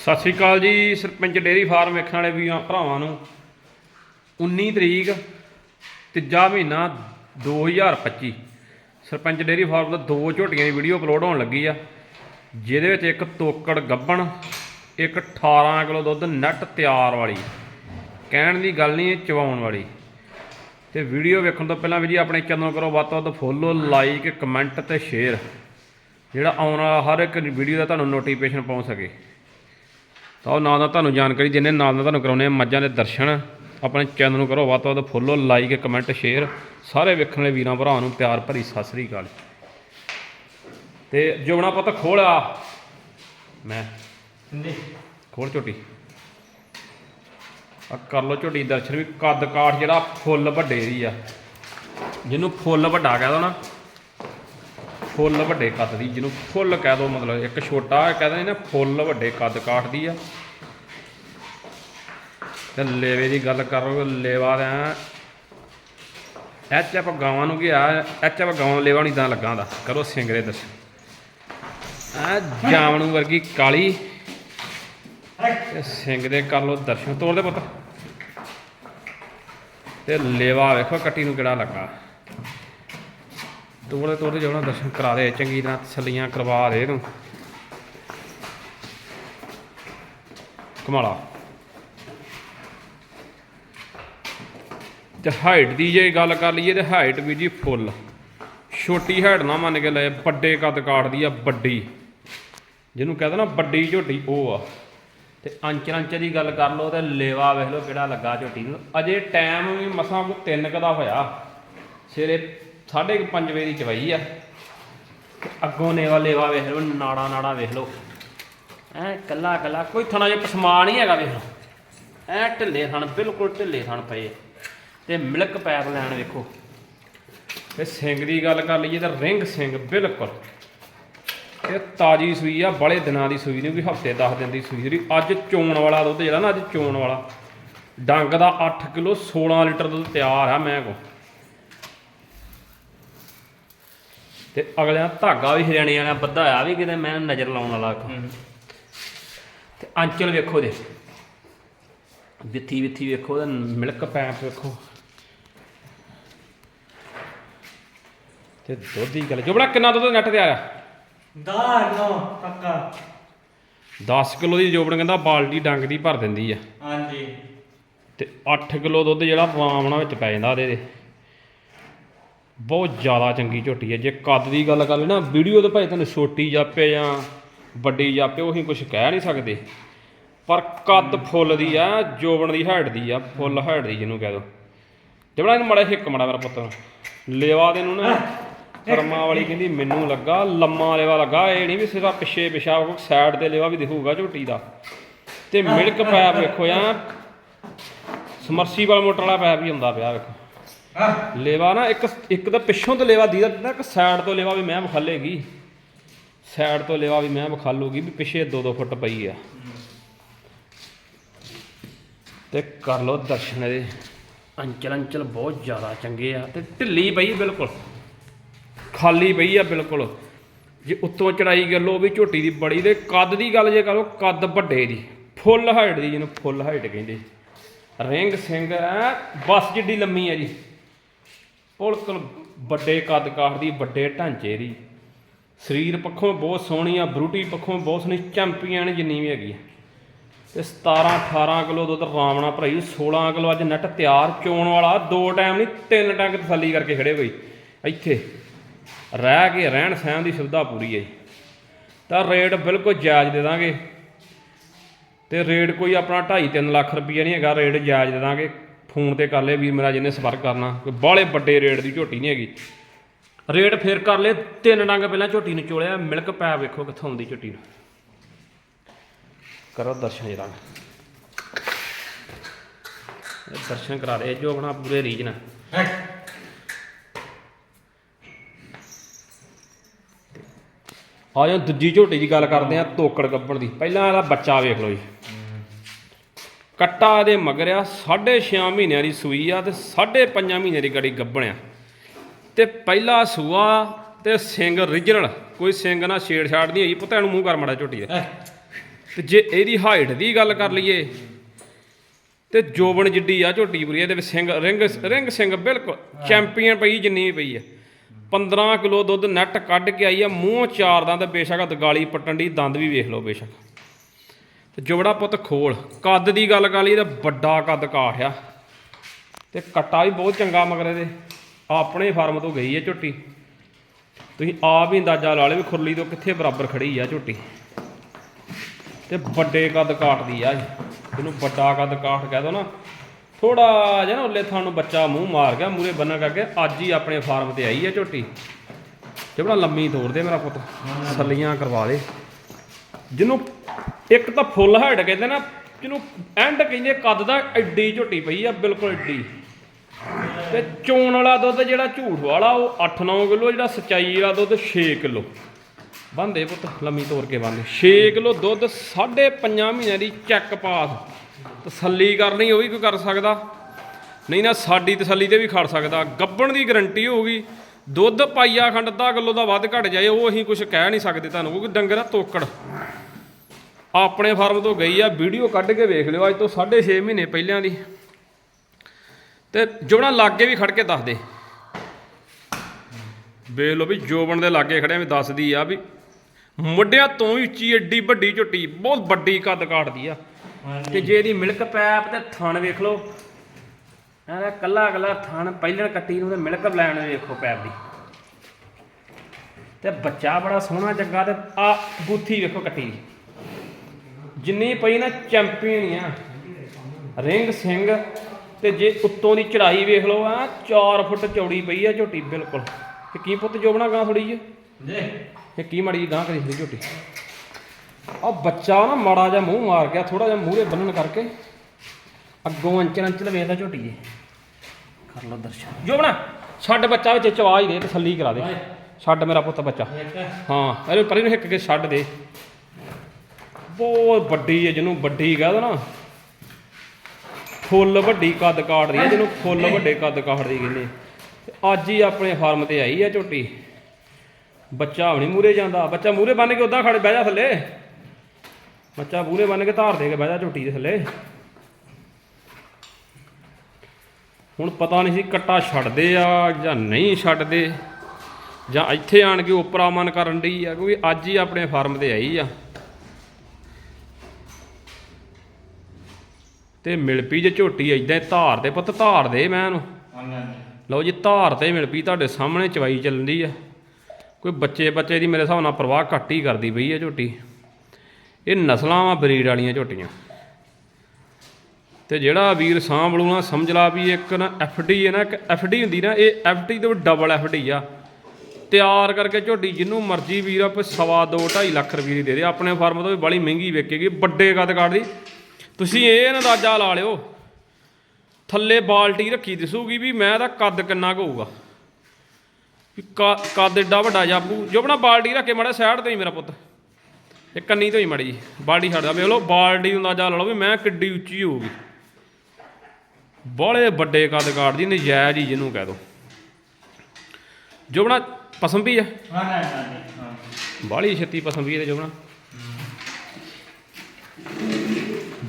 ਸਤਿ ਸ਼੍ਰੀ ਅਕਾਲ ਜੀ, sarpanch dairy farm ਵੇਖਣ ਵਾਲੇ ਵੀਰਾਂ, ਭਰਾਵਾਂ ਨੂੰ। 19 ਤਰੀਕ, ਤੀਜਾ ਮਹੀਨਾ 2025 ਸਰਪੰਚ ਡੇਅਰੀ ਫਾਰਮ ਦਾ ਦੋ ਝੋਟੀਆਂ ਦੀ ਵੀਡੀਓ ਅਪਲੋਡ ਹੋਣ ਲੱਗੀ ਆ, ਜਿਹਦੇ ਵਿੱਚ ਇੱਕ ਤੋਕੜ ਗੱਬਣ, ਇੱਕ 18 ਕਿਲੋ ਦੁੱਧ ਨੱਟ ਤਿਆਰ ਵਾਲੀ। ਕਹਿਣ ਦੀ ਗੱਲ ਨਹੀਂ ਚਵਾਉਣ ਵਾਲੀ। ਤੇ ਵੀਡੀਓ ਵੇਖਣ ਤੋਂ ਪਹਿਲਾਂ ਵੀ ਜੀ ਆਪਣੇ ਚੈਨਲ ਨੂੰ ਕਰੋ ਵੱਧ ਤੋਂ ਵੱਧ ਫੋਲੋ ਲਾਈਕ ਕਮੈਂਟ ਤੇ ਸ਼ੇਅਰ ਜਿਹੜਾ ਆਉਣ ਵਾਲਾ ਹਰ ਇੱਕ ਵੀਡੀਓ ਦਾ ਤੁਹਾਨੂੰ ਨੋਟੀਫਿਕੇਸ਼ਨ ਪਹੁੰਚ ਸਕੇ। ਤਾਂ ਉਹ ਨਾਲ ਨਾਲ ਤੁਹਾਨੂੰ ਜਾਣਕਾਰੀ ਦਿੰਦੇ ਨਾਲ ਨਾਲ ਤੁਹਾਨੂੰ ਕਰਾਉਂਦੇ ਆ ਮੱਝਾਂ ਦੇ ਦਰਸ਼ਨ। ਆਪਣੇ ਚੈਨਲ ਨੂੰ ਕਰੋ ਵੱਧ ਤੋਂ ਵੱਧ ਫੋਲੋ ਲਾਈਕ ਕਮੈਂਟ ਸ਼ੇਅਰ ਸਾਰੇ ਵੇਖਣ ਵਾਲੇ ਵੀਰਾਂ ਭਰਾਵਾਂ ਨੂੰ ਪਿਆਰ ਭਰੀ ਸਤਿ ਸ੍ਰੀ ਅਕਾਲ। ਤੇ ਜੋਣਾ ਪੁੱਤ ਖੋਲਾ ਮੈਂ। ਖੋਲ ਝੋਟੀ। ਆ ਕਰ ਲੋ ਝੋਟੀ ਦਰਸ਼ਨ ਵੀ। ਕੱਦ ਕਾਠ ਜਿਹੜਾ ਫੁੱਲ ਵੱਡੇ ਦੀ ਆ। ਜਿਹਨੂੰ ਫੁੱਲ ਵੱਡਾ ਕਹਿ ਦੋ ਨਾ। ਫੁੱਲ ਵੱਡੇ ਕੱਦ ਦੀ। ਜਿਹਨੂੰ ਫੁੱਲ ਕਹਿ ਦੋ ਮਤਲਬ ਇੱਕ ਛੋਟਾ ਕਹਿੰਦੇ ਨੇ ਫੁੱਲ ਵੱਡੇ ਕੱਦ ਕਾਠ ਦੀ ਆ। ਤੇ ਲੇਵੇ ਦੀ ਗੱਲ ਕਰੋ ਲੇਵਾ ਦਾ ਐਚ ਐਪ ਗਾਵਾਂ ਨੂੰ ਗਿਆ ਐਚ ਆਪਾਂ ਗਾਵਾਂ ਨੂੰ ਲੇਵਾ ਨਹੀਂ ਤਾਂ ਲੱਗਾ ਦਾ ਕਰੋ ਸਿੰਗਰੇ ਦਰਸ਼ਨ ਆ ਜਾਮਣੂ ਵਰਗੀ ਕਾਲੀ। ਤੇ ਸਿੰਘ ਦੇ ਕਰ ਲੋ ਦਰਸ਼ਨ। ਤੋੜ ਦੇ ਪੁੱਤ। ਤੇ ਲੇਵਾ ਵੇਖੋ ਕੱਟੀ ਨੂੰ ਕਿਹੜਾ ਲੱਗਾ। ਤੋੜੇ ਤੋੜੇ ਜਾਣਾ ਦਰਸ਼ਨ ਕਰਾ ਦੇ। ਚੰਗੀ ਤਰ੍ਹਾਂ ਤਸੱਲੀਆਂ ਕਰਵਾ ਦੇ ਇਹਨੂੰ। ਕਮਾਲਾ। ਤੇ ਹਾਈਟ ਦੀ ਜੇ ਗੱਲ ਕਰ ਲਈਏ ਤੇ ਹਾਈਟ ਵੀ ਜੀ ਫੁੱਲ ਛੋਟੀ ਹਾਈਟ ਨਾ ਮੰਨ ਕੇ ਲੈ, ਵੱਡੇ ਕੱਦ ਕਾਟਦੀ ਆ, ਵੱਡੀ। ਜਿਹਨੂੰ ਕਹਿੰਦਾ ਨਾ ਵੱਡੀ ਝੋਟੀ, ਉਹ ਆ। ਤੇ ਅੰਚ ਅੰਚ ਦੀ ਗੱਲ ਕਰ ਲਓ ਤੇ ਲੇਵਾ ਵੇਖ ਲਓ ਕਿਹੜਾ ਲੱਗਾ ਝੋਟੀ ਨੂੰ। ਅਜੇ ਟਾਈਮ ਵੀ ਮਸਾਂ ਕੋ 3 ਦਾ ਹੋਇਆ। ਸਵੇਰੇ 5:30 ਵਜੇ ਦੀ ਚਵਾਈ ਆ। ਤੇ ਅੱਗੋਂ ਨੇਵਾ ਲੇਵਾ ਵੇਖ ਲਓ, ਨਾੜਾ ਨਾੜਾ ਵੇਖ ਲਓ। ਐ ਕੱਲਾ ਕੱਲਾ, ਕੋਈ ਥਣਾ ਜਿਹਾ ਪਸਮਾ ਨਹੀਂ ਹੈਗਾ ਵੇਖ ਲਓ। ਐ ਢਿੱਲੇ ਥਣ, ਬਿਲਕੁਲ ਢਿੱਲੇ ਥਣ ਪਏ। ਤੇ ਮਿਲਕ ਪੈਪ ਲੈਣ ਵੇਖੋ। ਤੇ ਸਿੰਘ ਦੀ ਗੱਲ ਕਰ ਲਈਏ ਤਾਂ ਰਿੰਗ ਸਿੰਘ ਬਿਲਕੁਲ। ਇਹ ਤਾਜੀ ਸੂਈ ਆ ਬੜੇ ਦਿਨਾਂ ਦੀ ਸੂਈ ਨਹੀਂ ਵੀ ਹਫ਼ਤੇ 10 ਦਿਨ ਦੀ ਸੂਈ ਜਿਹੜੀ ਅੱਜ ਚੋਣ ਵਾਲਾ ਦੁੱਧ ਜਿਹੜਾ ਨਾ ਅੱਜ ਚੋਣ ਵਾਲਾ। ਡੰਗ ਦਾ 8 ਕਿਲੋ 16 ਲੀਟਰ ਦੁੱਧ ਤਿਆਰ ਆ ਮੈਂ ਕੋ ਤੇ ਅਗਲਿਆਂ ਧਾਗਾ ਵੀ ਹਰਿਆਣੇ ਵਾਲਿਆਂ ਬੱਧਾ ਆ ਵੀ ਕਿਤੇ ਮੈਂ ਨਜ਼ਰ ਲਾਉਣ ਵਾਲਾ ਤੇ ਅੰਚਲ ਵੇਖੋ ਦੇ। ਵਿੱਥੀ ਵਿੱਥੀ ਵੇਖੋ ਤੇ ਮਿਲਕ ਪੈਪ ਵੇਖੋ। ਤੇ ਦੁੱਧ ਦੀ ਗੱਲ ਜੋਬੜਾ ਕਿੰਨਾ ਦੁੱਧ ਨੱਟ ਤਿਆਰ ਆ ਦਾ ਨੋ ਪੱਕਾ। 10 ਕਿਲੋ ਦੀ ਜੋਬਣ ਕਹਿੰਦਾ ਬਾਲਟੀ ਡੰਗ ਦੀ ਭਰ ਦਿੰਦੀ ਆ। ਹਾਂਜੀ। ਤੇ 8 ਕਿਲੋ ਦੁੱਧ ਜਿਹੜਾ ਵਾਮਣਾ ਵਿੱਚ ਪੈ ਜਾਂਦਾ ਉਹਦੇ ਦੇ ਬਹੁਤ ਜ਼ਿਆਦਾ ਚੰਗੀ ਝੋਟੀ ਹੈ ਜੇ ਕੱਦ ਦੀ ਗੱਲ ਕਰ ਲੈ ਨਾ ਵੀਡੀਓ ਤੇ ਭਾਵੇਂ ਤੁਹਾਨੂੰ ਛੋਟੀ ਜਾਪੇ ਜਾਂ ਵੱਡੀ ਜਾਪੇ ਉਹੀ ਕੁਝ ਕਹਿ ਨਹੀਂ ਸਕਦੇ। ਪਰ ਕੱਦ ਫੁੱਲ ਦੀ ਆ ਜੋਬਣ ਦੀ ਹਾਈਟ ਦੀ ਆ ਫੁੱਲ ਹਾਈਟ ਦੀ ਜਿਹਨੂੰ ਕਹਿ ਦੋ। ਜਿਹੜਾ ਇਹਨੂੰ ਮੜਾ ਹਿੱਕ ਮੜਾ ਮੇਰਾ ਪੁੱਤ। ਨੂੰ। ਲੇਵਾ ਦੇ ਨੂੰ। ਨਾ ਕਰਮਾ ਵਾਲੀ ਕਹਿੰਦੀ ਮੈਨੂੰ ਲੱਗਾ ਲੰਮਾ ਲੇਵਾ ਲੱਗਾ ਇਹ ਨਹੀਂ ਵੀ ਸਿਰਫ ਪਿੱਛੇ ਪਿਸ਼ਾਬ ਸਾਈਡ ਤੇ ਲੇਵਾ ਵੀ ਦਿਖੂਗਾ ਝੋਟੀ ਦਾ। ਤੇ ਮਿਲਕ ਪੈਪ ਵੇਖੋ ਆ ਸਮਰਸੀਬਲ ਮੋਟਰ ਵਾਲਾ ਪੈਪ ਹੀ ਹੁੰਦਾ ਪਿਆ ਵੇਖੋ। ਲੇਵਾ ਨਾ ਇੱਕ ਇੱਕ ਤਾਂ ਪਿੱਛੋਂ ਤੋਂ ਲੇਵਾ ਦੀਦਾ ਨਾ ਇੱਕ ਸਾਈਡ ਤੋਂ ਲੇਵਾ ਵੀ ਮੈਂ ਵਿਖਾਲੇਗੀ। ਸਾਈਡ ਤੋਂ ਲੇਵਾ ਵੀ ਮੈਂ ਵਿਖਾਲੂਗੀ ਵੀ ਪਿੱਛੇ 2-2 ਫੁੱਟ ਪਈ ਆ। ਤੇ ਕਰ ਲੋ ਦਰਸ਼ਨ ਇਹਦੇ। ਅੰਚਲ ਅੰਚਲ ਬਹੁਤ ਜ਼ਿਆਦਾ ਚੰਗੇ ਆ ਤੇ ਢਿੱਲੀ ਪਈ ਬਿਲਕੁਲ। ਖਾਲੀ ਪਈ ਆ ਬਿਲਕੁਲ। ਜੇ ਉੱਤੋਂ ਚੜਾਈ ਕਰ ਲੋ ਵੀ ਝੋਟੀ ਦੀ ਬੜੀ ਤੇ ਕੱਦ ਦੀ ਗੱਲ ਜੇ ਕਰੋ, ਕੱਦ ਵੱਡੇ ਦੀ ਫੁੱਲ ਹਾਈਟ ਦੀ ਜਿਹਨੂੰ ਫੁੱਲ ਹਾਈਟ ਕਹਿੰਦੇ ਰਿੰਗ ਸਿੰਘ ਹੈ, ਬਸ ਜਿੱਡੀ ਲੰਮੀ ਹੈ ਜੀ। ਬਿਲਕੁਲ ਵੱਡੇ ਕੱਦ ਕਾਠ ਦੀ, ਵੱਡੇ ਢਾਂਚੇ ਦੀ। ਸਰੀਰ ਪੱਖੋਂ ਬਹੁਤ ਸੋਹਣੀ ਆ, ਬਰੂਟੀ ਪੱਖੋਂ ਬਹੁਤ ਸੋਹਣੀ, ਚੈਂਪੀਅਨ ਜਿੰਨੀ ਵੀ ਹੈਗੀ ਆ। ਤੇ 17 18 ਕਿਲੋ ਦੁੱਧ ਰਾਮਣਾ ਭਰਾਈ 16 ਕਿਲੋ ਅੱਜ ਨੱਟ ਤਿਆਰ ਚੋਣ ਵਾਲਾ, ਦੋ ਟਾਈਮ ਨਹੀਂ ਤਿੰਨ ਟੰਗ ਤਸੱਲੀ ਕਰਕੇ ਖੜੇ ਹੋਈ ਇੱਥੇ ਰਹਿ ਕੇ ਰਹਿਣ ਸਹਿਣ ਦੀ ਸੁਵਿਧਾ ਪੂਰੀ ਹੈ ਜੀ। ਤਾਂ ਰੇਟ ਬਿਲਕੁਲ ਜਾਇਜ਼ ਦੇ ਦਾਂਗੇ। ਤੇ ਰੇਟ ਕੋਈ ਆਪਣਾ 2.5 3 ਲੱਖ ਰੁਪਈਆ ਨਹੀਂ ਹੈਗਾ, ਰੇਟ ਜਾਇਜ਼ ਦੇ ਦਾਂਗੇ। ਫੋਨ ਤੇ ਕਰ ਲੈ ਵੀਰ ਮੇਰਾ ਜਿਹਨੇ ਸੰਪਰਕ ਕਰਨਾ। ਕੋਈ ਬਾਹਲੇ ਵੱਡੇ ਰੇਟ ਦੀ ਝੋਟੀ ਨਹੀਂ ਹੈਗੀ। ਰੇਟ ਫੇਰ ਕਰ ਲੈ ਤਿੰਨ ਡੰਗ ਪਹਿਲਾਂ ਝੋਟੀ ਨੂੰ ਚੋਲਿਆ, ਮਿਲਕ ਪੈ ਵੇਖੋ ਕਿੱਥੋਂ ਆਉਂਦੀ ਝੋਟੀ ਨੂੰ। ਕਰੋ ਦਰਸ਼ਨ ਜਰਾ ਦਰਸ਼ਨ ਕਰਾ ਦੇ ਜੋ ਆਪਣਾ ਪੂਰੇ ਰੀਜਨ ਹੈ ਆ ਜੋ ਦੂਜੀ ਝੋਟੀ ਦੀ ਗੱਲ ਕਰਦੇ ਆ ਤੋਕੜ ਗੱਬਣ ਦੀ। ਪਹਿਲਾਂ ਇਹਦਾ ਬੱਚਾ ਵੇਖ ਲਓ ਜੀ। ਕੱਟਾ ਇਹਦੇ ਮਗਰਿਆ 6.5 ਮਹੀਨਿਆਂ ਦੀ ਸੂਈ ਆ ਤੇ 5.5 ਮਹੀਨੇ ਦੀ ਗੜੀ ਗੱਬਣਿਆ ਤੇ ਪਹਿਲਾ ਸੂਆ ਤੇ ਸਿੰਘ origignal ਕੋਈ ਸਿੰਘ ਨਾਲ ਛੇੜਛਾੜ ਨਹੀਂ ਹੋਈ ਪੁੱਤਾਂ ਨੂੰ ਮੂੰਹ ਕਰ ਮੜਾ ਝੋਟੀ ਦੇ। ਤੇ ਜੇ ਇਹਦੀ ਹਾਈਟ ਦੀ ਗੱਲ ਕਰ ਲਈਏ ਤੇ ਜੋਬਨ ਜਿੱਡੀ ਆ ਝੋਟੀ ਪੂਰੀ ਇਹਦੇ ਵਿੱਚ ਸਿੰਘ ਰਿੰਗ ਰਿੰਗ ਸਿੰਘ ਬਿਲਕੁਲ ਚੈਂਪੀਅਨ ਪਈ ਜਿੰਨੀ ਵੀ ਪਈ ਆ। 15 ਕਿਲੋ ਦੁੱਧ ਨੈਟ ਕੱਢ ਕੇ ਆਈ ਆ, ਮੂੰਹ ਚਾਰ ਦੰਦ, ਬੇਸ਼ੱਕ ਦਗਾਲੀ ਪੱਟਣ ਦੀ ਦੰਦ ਵੀ ਵੇਖ ਲਓ ਬੇਸ਼ੱਕ। ਤੇ ਜੋੜਾ ਪੁੱਤ ਖੋਲ, ਕੱਦ ਦੀ ਗੱਲ ਕਰ ਲਈ ਤਾਂ ਵੱਡਾ ਕੱਦ ਕਾਠ ਆ। ਤੇ ਕੱਟਾ ਵੀ ਬਹੁਤ ਚੰਗਾ ਮਗਰੇ ਦੇ ਆਪਣੇ ਫਾਰਮ ਤੋਂ ਗਈ ਹੈ ਝੋਟੀ। ਤੁਸੀਂ ਆਪ ਹੀ ਅੰਦਾਜ਼ਾ ਲਾ ਲਿਓ ਵੀ ਖੁਰਲੀ ਤੋਂ ਕਿੱਥੇ ਬਰਾਬਰ ਖੜੀ ਆ ਝੋਟੀ। ਤੇ ਵੱਡੇ ਕੱਦ ਕਾਠ ਦੀ ਆ ਇਹਨੂੰ ਵੱਡਾ ਕੱਦ ਕਾਠ ਕਹਿ ਦੋ ਨਾ। ਥੋੜਾ ਜਿਹਾ ਨਾ ਉੱਲੇ ਥਾਂ ਨੂੰ ਬੱਚਾ ਮੂੰਹ ਮਾਰ ਗਿਆ, ਮੂਰੇ ਬੰਨਣ ਕਰਕੇ ਅੱਜ ਹੀ ਆਪਣੇ ਫਾਰਮ ਤੇ ਆਈ ਹੈ ਝੋਟੀ। ਤੇ ਬੜਾ ਲੰਮੀ ਤੋੜ ਦੇ ਮੇਰਾ ਪੁੱਤ, ਸੱਲੀਆਂ ਕਰਵਾ ਦੇ। ਜਿਹਨੂੰ ਇੱਕ ਤਾਂ ਫੁੱਲ ਹਾਈਟ ਕਹਿੰਦੇ ਨਾ, ਜਿਹਨੂੰ ਐਂਡ ਕਹਿੰਦੇ ਕੱਦ ਦਾ ਐਡੀ ਝੋਟੀ ਪਈ ਆ, ਬਿਲਕੁਲ ਐਡੀ। ਤੇ ਚੋਣ ਵਾਲਾ ਦੁੱਧ ਜਿਹੜਾ ਝੂਠ ਵਾਲਾ, ਉਹ 8-9 ਕਿਲੋ, ਜਿਹੜਾ ਸਚਾਈ ਵਾਲਾ ਦੁੱਧ 6 ਕਿਲੋ। ਬੰਦੇ ਪੁੱਤ, ਲੰਮੀ ਤੋੜ ਕੇ ਬੰਦੇ 6 ਕਿਲੋ ਦੁੱਧ 5.5 ਮਹੀਨਿਆਂ ਦੀ ਚੈੱਕ ਪਾਸ ਤਸੱਲੀ ਕਰਨੀ ਉਹ ਵੀ ਕੋਈ ਕਰ ਸਕਦਾ। ਨਹੀਂ ਨਾ ਸਾਡੀ ਤਸੱਲੀ ਤੇ ਵੀ ਖੜ ਸਕਦਾ। ਗੱਬਣ ਦੀ ਗਰੰਟੀ ਹੋਊਗੀ। ਦੁੱਧ ਪਾਈਆ ਖੰਡ ਅੱਧਾ ਕਿਲੋ ਦਾ ਵੱਧ ਘਟ ਜਾਏ, ਉਹ ਅਸੀਂ ਕੁਝ ਕਹਿ ਨਹੀਂ ਸਕਦੇ ਤੁਹਾਨੂੰ, ਕਿਉਂਕਿ ਡੰਗਰ ਆ ਤੋਕੜ। ਆਪਣੇ ਫਾਰਮ ਤੋਂ ਗਈ ਆ, ਵੀਡੀਓ ਕੱਢ ਕੇ ਵੇਖ ਲਿਓ, ਅੱਜ ਤੋਂ 6.5 ਮਹੀਨੇ ਪਹਿਲਿਆਂ ਦੀ। ਤੇ ਜੋਬਣਾ ਲਾਗੇ ਵੀ ਖੜ ਕੇ ਦੱਸ ਦੇ। ਵੇਖ ਲਓ ਵੀ ਜੋਬਣ ਦੇ ਲਾਗੇ ਖੜਿਆ ਵੀ ਦੱਸਦੀ ਆ ਵੀ ਮੁੱਢਿਆਂ ਤੋਂ ਹੀ ਉੱਚੀ, ਏਡੀ ਵੱਡੀ ਝੁੱਟੀ, ਬਹੁਤ ਵੱਡੀ ਕੱਦ ਕਾਟਦੀ ਆ। ਤੇ ਜੇ ਇਹਦੀ ਮਿਲਕ ਪੈਪ ਤੇ ਥਣ ਵੇਖ ਲਓ ਐਵੇਂ ਕੱਲਾ ਕੱਲਾ ਥਣ ਪਹਿਲਣ ਕੱਟੀ ਨੂੰ ਤੇ ਮਿਲਕ ਲੈਣ ਵੇਖੋ ਪੈਪ ਦੀ। ਤੇ ਬੱਚਾ ਬੜਾ ਸੋਹਣਾ ਚੰਗਾ ਤੇ ਆ ਬੂਥੀ ਵੇਖੋ ਕੱਟੀ ਦੀ। ਜਿੰਨੀ ਪਈ ਨਾ ਚੈਂਪੀਅਨ ਆ। ਰਿੰਗ ਸਿੰਘ ਤੇ ਜੇ ਉੱਤੋਂ ਦੀ ਚੜਾਈ ਵੇਖ ਲਓ ਆ 4 ਫੁੱਟ ਚੌੜੀ ਪਈ ਆ ਝੋਟੀ ਬਿਲਕੁਲ। ਤੇ ਕੀ ਪੁੱਤ ਜੋਬਣਾ ਗਾਂ ਥੋੜੀ ਜਿਹੀ? ਦੇ ਇਹ ਕੀ ਮਾੜੀ ਗਾਂ ਕਰੀ ਝੋਟੀ? ਆ ਬੱਚਾ ਨਾ ਮਾੜਾ ਜਿਹਾ ਮੂੰਹ ਮਾਰ ਗਿਆ ਥੋੜਾ ਜਿਹਾ ਮੂਹਰੇ ਬੰਨਣ ਕਰਕੇ। ਅੱਗੋਂ ਅੰਚਲ ਅੰਚਲ ਵੇਖਦਾ ਝੋਟੀ ਜੀ ਕਰ ਲਓ ਦਰਸ਼ਨ। ਜੋਬਣਾ ਛੱਡ ਬੱਚਾ ਵਿੱਚ ਚਵਾ ਹੀ ਦੇ ਤਸੱਲੀ ਕਰਾ ਦੇ। ਛੱਡ ਮੇਰਾ ਪੁੱਤ ਬੱਚਾ। ਹਾਂ ਅਰੇ ਪਰੇ ਨੂੰ ਹਿੱਕ ਕੇ ਛੱਡ ਦੇ। ਬਹੁਤ ਵੱਡੀ ਹੈ ਜਿਹਨੂੰ ਵੱਡੀ ਕਹਦਾ ਨਾ। ਫੁੱਲ ਵੱਡੀ ਕੱਦ ਕਾਟਦੀ ਹੈ ਜਿਹਨੂੰ ਫੁੱਲ ਵੱਡੇ ਕੱਦ ਕਾਟਦੀ ਕਹਿੰਦੇ। ਤੇ ਅੱਜ ਹੀ ਆਪਣੇ ਫਾਰਮ ਤੇ ਆਈ ਹੈ ਝੋਟੀ। ਬੱਚਾ ਵੀ ਨਹੀਂ ਮੂਰੇ ਜਾਂਦਾ। ਬੱਚਾ ਮੂਰੇ ਬੰਨ ਕੇ ਉਦਾਂ ਖੜੇ ਬਹਿ ਜਾ ਥੱਲੇ। ਬੱਚਾ ਮੂਰੇ ਬੰਨ ਕੇ ਧਾਰ ਦੇ ਕੇ ਬਹਿ ਜਾ ਝੋਟੀ ਦੇ ਥੱਲੇ। ਹੁਣ ਪਤਾ ਨਹੀਂ ਸੀ ਕੱਟਾ ਛੱਡਦੇ ਆ ਜਾਂ ਨਹੀਂ ਛੱਡਦੇ ਜਾਂ ਇੱਥੇ ਆਣ ਕੇ ਉਪਰਾ ਮਨ ਕਰਨ ਡਈ ਆ ਕਿਉਂਕਿ ਅੱਜ ਹੀ ਆਪਣੇ ਫਾਰਮ ਤੇ ਆਈ ਆ। ਤੇ ਮਿਲ ਪਈ ਜੇ ਝੋਟੀ ਹੀ ਧਾਰ ਦੇ ਪੁੱਤ ਧਾਰ ਦੇ ਮੈਂ ਇਹਨੂੰ ਲਓ ਜੀ ਧਾਰ ਤੇ ਮਿਲ ਪਈ ਤੁਹਾਡੇ ਸਾਹਮਣੇ ਚਵਾਈ ਚੱਲਦੀ ਆ। ਕੋਈ ਬੱਚੇ ਬੱਚੇ ਦੀ ਮੇਰੇ ਹਿਸਾਬ ਨਾਲ ਪਰਵਾਹ ਘੱਟ ਹੀ ਕਰਦੀ ਪਈ ਆ ਝੋਟੀ। ਇਹ ਨਸਲਾਂ ਵਾ ਬਰੀਡ ਵਾਲੀਆਂ ਝੋਟੀਆਂ। ਤੇ ਜਿਹੜਾ ਵੀਰ ਸਾਂਭ ਲੂ ਨਾ, ਸਮਝ ਲਾ ਵੀ ਇੱਕ ਨਾ ਐਫਡੀ ਹੈ ਨਾ, ਇੱਕ ਐਫਡੀ ਹੁੰਦੀ ਨਾ, ਇਹ ਐਫਡੀ ਤੋਂ ਡਬਲ ਐਫਡੀ ਆ। ਤਿਆਰ ਕਰਕੇ ਝੋਟੀ ਜਿੰਨੂੰ ਮਰਜ਼ੀ ਵੀਰ ਆਪੇ ਸਵਾ ਦੋ 2.5 ਲੱਖ ਰੁਪਏ ਦੀ ਦੇ ਦੇ। ਆਪਣੇ ਫਾਰਮ ਤੋਂ ਵੀ ਬੜੀ ਮਹਿੰਗੀ ਵੇਚੇਗੀ, ਵੱਡੇ ਕੱਦ ਕਾਠ ਦੀ। ਤੁਸੀਂ ਇਹ ਅੰਦਾਜ਼ਾ ਲਾ ਲਿਓ। ਥੱਲੇ ਬਾਲਟੀ ਰੱਖੀ ਦਿਸੂਗੀ ਵੀ ਮੈਂ ਦਾ ਕੱਦ ਕਿੰਨਾ ਕੁ ਹੋਊਗਾ। ਵੀ ਕ- ਕੱਦ ਏਡਾ ਵੱਡਾ ਜਾਪੂ। ਜੋ ਬਣਾ ਬਾਲਟੀ ਰੱਖ ਕੇ ਮਾੜਾ ਸਾਈਡ ਤੇ ਹੀ ਮੇਰਾ ਪੁੱਤ। ਇਹ ਕੰਨੀ ਤੋਂ ਹੀ ਮੜੀ ਬਾਲਟੀ ਛੱਡਦਾ। ਵੇਖ ਲਓ ਬਾਲਟੀ ਅੰਦਾਜ਼ਾ ਲਾ ਲਓ ਵੀ ਮੈਂ ਕਿੱਡੀ ਉੱਚੀ ਹੋਊਗੀ ਬੜੇ ਵੱਡੇ ਕੱਦ ਕਾਠ ਦੀ ਨਜਾਇਜ਼ ਹੀ ਜਿਹਨੂੰ ਕਹਿ ਦੋ। ਜੋ ਬਣਾ ਪਸੰਦ ਵੀ ਆ? ਹਾਂ ਹਾਂ ਬਾਹਲੀ ਛੇਤੀ ਪਸੰਦ ਵੀ ਇਹਦੇ ਜੋ ਬਣਾ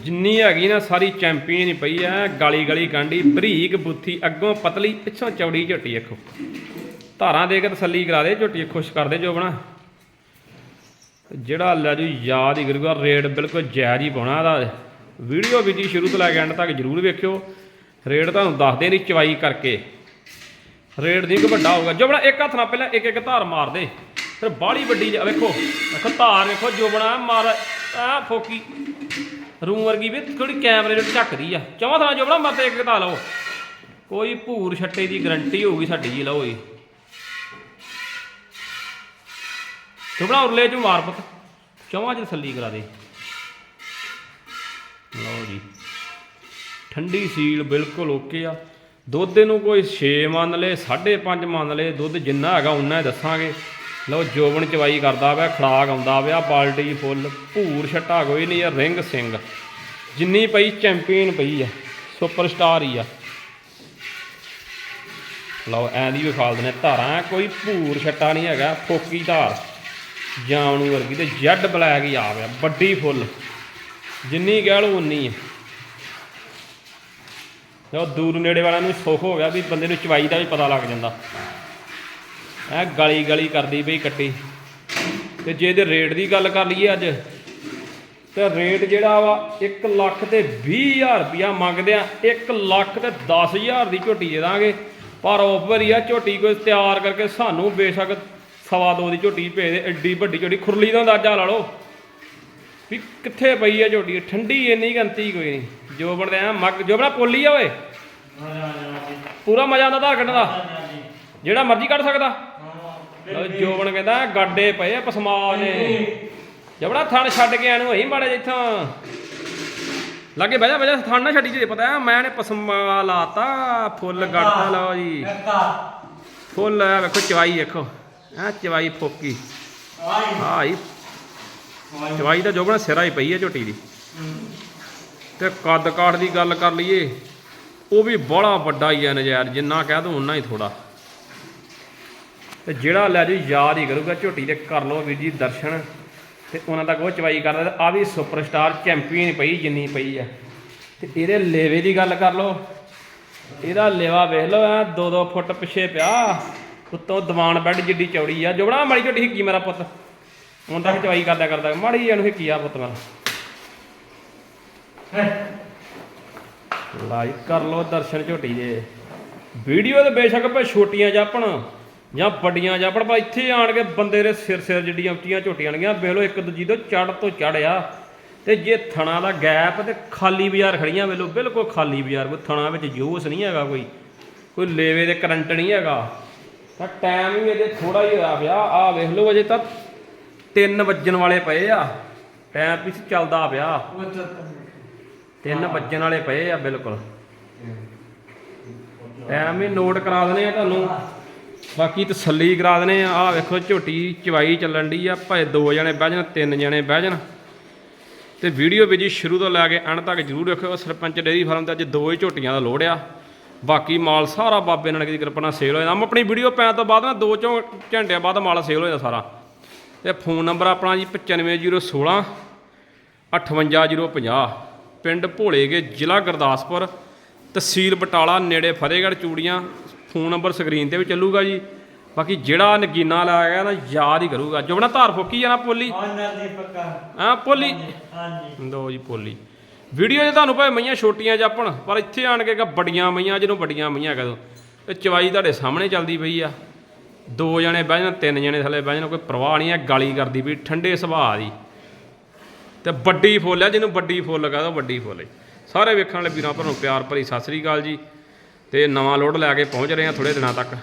ਜਿੰਨੀ ਹੈਗੀ ਨਾ ਸਾਰੀ ਚੈਂਪੀਅਨ ਹੀ ਪਈ ਐ ਗਾਲੀ ਗਲੀ ਗਾਂਡੀ ਬਰੀਕ ਬੁੱਥੀ ਅੱਗੋਂ ਪਤਲੀ ਪਿੱਛੋਂ ਚੌੜੀ ਝੋਟੀ ਵੇਖੋ। ਧਾਰਾਂ ਦੇ ਕੇ ਤਸੱਲੀ ਕਰਾ ਦੇ ਝੋਟੀ ਖੁਸ਼ ਕਰ ਦੇ ਜੋ ਬਣਾ ਜਿਹੜਾ ਲੈ ਜੂ, ਯਾਦ ਹੀ ਕਰੂਗਾ, ਰੇਟ ਬਿਲਕੁਲ ਜਾਇਜ਼ ਹੀ ਪਾਉਣਾ ਇਹਦਾ। ਵੀਡੀਓ ਵੀ ਜੀ ਸ਼ੁਰੂ ਤੋਂ ਲੈ ਕੇ ਐਂਡ ਤੱਕ ਜਰੂਰ ਵੇਖਿਓ। ਰੇਟ ਤੁਹਾਨੂੰ ਦੱਸਦੇ ਨਹੀਂ ਚਵਾਈ ਕਰਕੇ। ਰੇਟ ਨਹੀਂ ਕਿ ਵੱਡਾ ਹੋਊਗਾ। ਜੋ ਬਣਾ, ਇੱਕ ਹੱਥ ਨਾਲ ਪਹਿਲਾਂ ਇੱਕ ਇੱਕ ਧਾਰ ਮਾਰ ਦੇ। ਫਿਰ ਬਾਹਲੀ ਵੱਡੀ ਜਿਹਾ, ਵੇਖੋ ਵੇਖੋ ਧਾਰ ਵੇਖੋ, ਜੋ ਬਣਾ, ਮਾਰ, ਆ ਫੋਕੀ। ਰੂਮ ਵਰਗੀ ਵੀ ਥੋੜੀ ਕੈਮਰੇ ਦੇ ਝੱਕਦੀ ਆ। ਚੌਵਾਂ ਥਾਂ ਜੋ ਬਣਾ ਮਰ ਇੱਕ ਇੱਕ ਧਾਰ ਲਓ। ਕੋਈ ਭੂਰ ਛੱਟੇ ਦੀ ਗਰੰਟੀ ਹੋਊਗੀ ਸਾਡੀ ਜੀ, ਲਓ ਜੀ। ਜੋ ਉਰਲੇ ਚ ਮਾਰ ਪੁੱਤ। ਚੌਵਾਂ ਚ ਤਸੱਲੀ ਕਰਾ ਦੇ। ਲਓ ਜੀ। ਠੰਡੀ ਸੀਲ ਬਿਲਕੁਲ ਓਕੇ ਆ। ਦੁੱਧ ਨੂੰ ਕੋਈ 6 ਮੰਨ ਲੇ 5.5 ਮੰਨ ਲੇ, ਦੁੱਧ ਜਿੰਨਾ ਹੈਗਾ ਉਨਾ ਹੀ ਦੱਸਾਂਗੇ। ਲਓ ਜੋਬਨ ਚਵਾਈ ਕਰਦਾ ਪਿਆ ਖੜਾਕ ਆਉਂਦਾ ਪਿਆ ਪਾਲਟੀ ਫੁੱਲ, ਭੂਰ ਛੱਟਾ ਕੋਈ ਨਹੀਂ ਆ, ਰਿੰਗ ਸਿੰਘ ਜਿੰਨੀ ਪਈ ਚੈਂਪੀਅਨ ਪਈ ਆ ਸੁਪਰ ਸਟਾਰ ਹੀ ਆ। ਲਓ ਐਂ ਦੀ ਵਿਖਾਲ ਦਨੇ ਧਾਰਾਂ, ਕੋਈ ਭੂਰ ਛੱਟਾ ਨਹੀਂ ਹੈਗਾ, ਫੋਕੀ ਧਾਰ। ਜਾਮਣੂ ਵਰਗੀ ਤੇ ਜੈਡ ਬਲੈਕ ਹੀ ਆ ਗਿਆ ਵੱਡੀ ਫੁੱਲ। ਜਿੰਨੀ ਕਹਿ ਲਓ ਉਨੀ ਹੈ ਉਹ ਦੂਰ ਨੇੜੇ ਵਾਲਿਆਂ ਨੂੰ ਸੁੱਖ ਹੋ ਗਿਆ ਵੀ ਬੰਦੇ ਨੂੰ ਚਵਾਈ ਦਾ ਵੀ ਪਤਾ ਲੱਗ ਜਾਂਦਾ। ਐ ਗਲੀ ਗਲੀ ਕਰਦੀ ਪਈ ਕੱਟੀ। ਤੇ ਜੇ ਇਹਦੇ ਰੇਟ ਦੀ ਗੱਲ ਕਰ ਲਈਏ ਅੱਜ, ਤੇ ਰੇਟ ਜਿਹੜਾ ਵਾ 1 ਲੱਖ ਤੇ 20000 ਰੁਪਿਆ ਮੰਗਦੇ ਆ 1 ਲੱਖ ਤੇ 10000 ਦੀ ਝੋਟੀ ਦੇ ਦਾਂਗੇ। ਪਰ ਆਫਰ ਹੀ ਆ ਝੋਟੀ ਕੋਈ ਤਿਆਰ ਕਰਕੇ ਸਾਨੂੰ ਬੇਸ਼ੱਕ ਸਵਾ ਦੋ ਦੀ ਝੋਟੀ ਭੇਜ ਦੇ ਐਡੀ ਵੱਡੀ ਝੋਟੀ ਖੁਰਲੀ ਦਾ ਅੰਦਾਜ਼ਾ ਲਾ ਲਓ। ਵੀ ਕਿੱਥੇ ਪਈ ਆ ਝੋਟੀ? ਠੰਡੀ ਇੰਨੀ ਗੰਤੀ ਕੋਈ ਨਹੀਂ। ਜੋ ਬਣਦੇ ਆ ਮੱਗ ਜੋ ਬਣਾ ਪੋਲੀ ਆ ਓਏ। ਪੂਰਾ ਮਜ਼ਾ ਆਉਂਦਾ ਧਾਰ ਕੱਢਣ ਦਾ। ਜਿਹੜਾ ਮਰਜ਼ੀ ਕੱਢ ਸਕਦਾ। ਜੋਬਨ ਕਹਿੰਦਾ ਗਾਡੇ ਪਏ ਆ ਪਸਮਾ ਨੇ। ਜਬੜਾ ਥਣ ਛੱਡ ਕੇ ਆਨੂੰ ਹੋਈ ਮਾੜੇ ਜਿੱਥੋਂ ਲਾਗੇ ਬਹਿ ਜਾ ਬਹਿ ਜਾ ਥਣ ਨਾ ਛੱਡੀ ਜੇ ਪਤਾ ਹੈ ਮੈਂ ਨੇ ਪਸਮਾ ਲਾਤਾ ਫੁੱਲ ਗੱਡਦਾ ਲਓ ਜੀ। ਫੁੱਲ ਆ ਵੇਖੋ ਚਵਾਈ ਵੇਖੋ। ਆ ਚਵਾਈ ਫੋਕੀ। ਆਈ। ਚਵਾਈ ਤਾਂ ਜੋਬਣਾ ਸਿਰਾ ਹੀ ਪਈ ਹੈ ਝੋਟੀ ਦੀ। ਤੇ ਕੱਦ ਕਾਠ ਦੀ ਗੱਲ ਕਰ ਲਈਏ ਉਹ ਵੀ ਬੜਾ ਵੱਡਾ ਹੀ ਹੈ ਨਜ਼ਾਰ ਜਿੰਨਾ ਕਹਿ ਦੋ ਉਨਾ ਹੀ ਥੋੜਾ ਤੇ ਜਿਹੜਾ ਲੈ ਜੀ ਯਾਦ ਹੀ ਕਰੂਗਾ ਝੋਟੀ ਦੇ ਕਰ ਲਓ ਵੀਰ ਜੀ ਦਰਸ਼ਨ। ਤੇ ਉਹਨਾਂ ਤੱਕ ਉਹ ਚਵਾਈ ਕਰਦਾ ਆ ਵੀ ਸੁਪਰਸਟਾਰ ਚੈਂਪੀਅਨ ਪਈ ਜਿੰਨੀ ਪਈ ਆ। ਤੇ ਇਹਦੇ ਲੇਵੇ ਦੀ ਗੱਲ ਕਰ ਲਓ। ਇਹਦਾ ਲੇਵਾ ਵੇਖ ਲਓ ਐ 2-2 ਫੁੱਟ ਪਿੱਛੇ ਪਿਆ। ਉੱਤੋਂ ਦੀਵਾਨ ਬੈੱਡ ਜਿੱਡੀ ਚੌੜੀ ਆ। ਜੋਬਣਾ, ਮਾੜੀ ਝੋਟੀ ਹਿੱਕੀ ਮੇਰਾ ਪੁੱਤ। ਹੁਣ ਤੱਕ ਚਵਾਈ ਕਰਦਾ ਕਰਦਾ। ਮਾੜੀ ਇਹਨੂੰ ਹਿੱਕੀ ਆ ਪੁੱਤ ਮੇਰਾ। ਲਾਈਕ ਕਰ ਲਓ ਦਰਸ਼ਨ ਝੋਟੀ ਦੇ। ਵੀਡੀਓ ਤੇ ਬੇਸ਼ੱਕ ਭੇ ਛੋਟੀਆਂ ਜਾਪਣ ਜਾਂ ਵੱਡੀਆਂ ਜਾਪਣ ਪਰ ਇੱਥੇ ਆਣ ਕੇ ਬੰਦੇ ਦੇ ਸਿਰ ਸਿਰ ਜਿੱਡੀਆਂ ਉੱਚੀਆਂ ਝੋਟੀਆਂ ਆਣਗੀਆਂ, ਵੇਖ ਲਓ ਇੱਕ ਦੂਜੀ ਤੋਂ ਚੜ ਤੋਂ ਚੜਿਆ ਤੇ ਜੇ ਥਣਾ ਦਾ ਗੈਪ ਤੇ ਖਾਲੀ ਬਾਜ਼ਾਰ ਖੜੀਆਂ, ਵੇਖ ਲਓ ਬਿਲਕੁਲ ਖਾਲੀ ਬਾਜ਼ਾਰ। ਕੋਈ ਥਣਾ ਵਿੱਚ ਜੋਸ ਨਹੀਂ ਹੈਗਾ ਕੋਈ। ਕੋਈ ਲੇਵੇ ਦੇ ਕਰੰਟ ਨਹੀਂ ਹੈਗਾ। ਤਾਂ ਟਾਈਮ ਵੀ ਇਹਦੇ ਥੋੜਾ ਹੀ ਹੋਇਆ ਪਿਆ ਆ ਵੇਖ ਲਓ ਅਜੇ ਤਾਂ 3 ਵੱਜਣ ਵਾਲੇ ਪਏ ਆ। ਟਾਈਮ ਪਿੱਛੇ ਚੱਲਦਾ ਪਿਆ। ਉਹ ਤਾਂ ਤਿੰਨ ਵੱਜਣ ਵਾਲੇ ਪਏ ਆ ਬਿਲਕੁਲ। ਟਾਈਮ ਵੀ ਨੋਟ ਕਰਾ ਦਨੇ ਆ ਤੁਹਾਨੂੰ। ਬਾਕੀ ਤਸੱਲੀ ਕਰਾ ਦਨੇ ਆ। ਆ ਵੇਖੋ ਝੋਟੀ ਚਵਾਈ ਚੱਲਣ ਦੀ ਆ। ਭਾਵੇਂ ਦੋ ਜਣੇ ਬਹਿ ਜਾਣ ਤਿੰਨ ਜਣੇ ਬਹਿ ਜਾਣ। ਤੇ ਵੀਡੀਓ ਵੀ ਜੀ ਸ਼ੁਰੂ ਤੋਂ ਲੈ ਕੇ ਐਂਡ ਤੱਕ ਜਰੂਰ ਵੇਖਿਓ। ਸਰਪੰਚ ਡੇਰੀ ਫਾਰਮ ਤੇ ਅੱਜ ਦੋ ਹੀ ਝੋਟੀਆਂ ਦਾ ਲੋੜ ਆ। ਬਾਕੀ ਮਾਲ ਸਾਰਾ ਬਾਬੇ ਨਾਨਕ ਦੀ ਕਿਰਪਾ ਨਾਲ ਸੇਲ ਹੋ ਜਾਂਦਾ। ਮੈਂ ਆਪਣੀ ਵੀਡੀਓ ਪੈਣ ਤੋਂ ਬਾਅਦ ਨਾ ਦੋ ਚੋਂ ਘੰਟਿਆਂ ਬਾਅਦ ਮਾਲ ਸੇਲ ਹੋ ਜਾਂਦਾ ਸਾਰਾ। ਤੇ ਫੋਨ ਨੰਬਰ ਆਪਣਾ ਜੀ 95016 58050 ਪਿੰਡ ਭੋਲੇਗੇ ਜ਼ਿਲ੍ਹਾ ਗੁਰਦਾਸਪੁਰ ਤਹਿਸੀਲ ਬਟਾਲਾ ਨੇੜੇ Fatehgarh Churian. Phone number screen ਤੇ ਵੀ ਚੱਲੂਗਾ ਜੀ। ਬਾਕੀ ਜਿਹੜਾ ਨਗੀਨਾ ਲਾਇਆ ਨਾ ਯਾਦ ਹੀ ਕਰੂਗਾ। ਜੋ ਬਣਾ ਧਾਰ ਫੋਕੀ ਨਾ ਪੋਲੀ? ਪੱਕਾ। ਹਾਂ ਪੋਲੀ? ਹਾਂਜੀ ਲੋ ਜੀ ਪੋਲੀ। ਵੀਡੀਓ 'ਚ ਤੁਹਾਨੂੰ ਭਾਵੇਂ ਮਈਆਂ ਛੋਟੀਆਂ ਜਾਪਣ ਪਰ ਇੱਥੇ ਆਣ ਕੇ ਕਿ ਵੱਡੀਆਂ ਮਈਆਂ, ਜਿਹਨੂੰ ਵੱਡੀਆਂ ਮਈਆਂ ਕਦੋਂ ਤੇ ਚਵਾਈ ਤੁਹਾਡੇ ਸਾਹਮਣੇ ਚੱਲਦੀ ਪਈ ਆ। ਦੋ ਜਣੇ ਬਹਿ ਜਾਣ, ਤਿੰਨ ਜਣੇ ਥੱਲੇ ਬਹਿ ਜਾਣ, ਕੋਈ ਪਰਵਾਹ ਨਹੀਂ ਆ, ਗਾਲੀ ਕਰਦੀ ਵੀ ਠੰਡੇ ਸੁਭਾਅ ਦੀ। ਤੇ ਵੱਡੀ ਫੁੱਲ ਆ, ਜਿਹਨੂੰ ਵੱਡੀ ਫੁੱਲ ਕਹਦਾ ਵੱਡੀ ਫੁੱਲ ਹੈ ਸਾਰੇ ਵੇਖਣ ਵਾਲੇ ਵੀਰਾਂ ਭਰਾ ਨੂੰ ਪਿਆਰ ਭਰੀ ਸਤਿ ਸ੍ਰੀ ਅਕਾਲ ਜੀ। ਤੇ ਨਵਾਂ ਲੋਡ ਲੈ ਕੇ ਪਹੁੰਚ ਰਹੇ ਹਾਂ ਥੋੜੇ ਦਿਨਾਂ ਤੱਕ।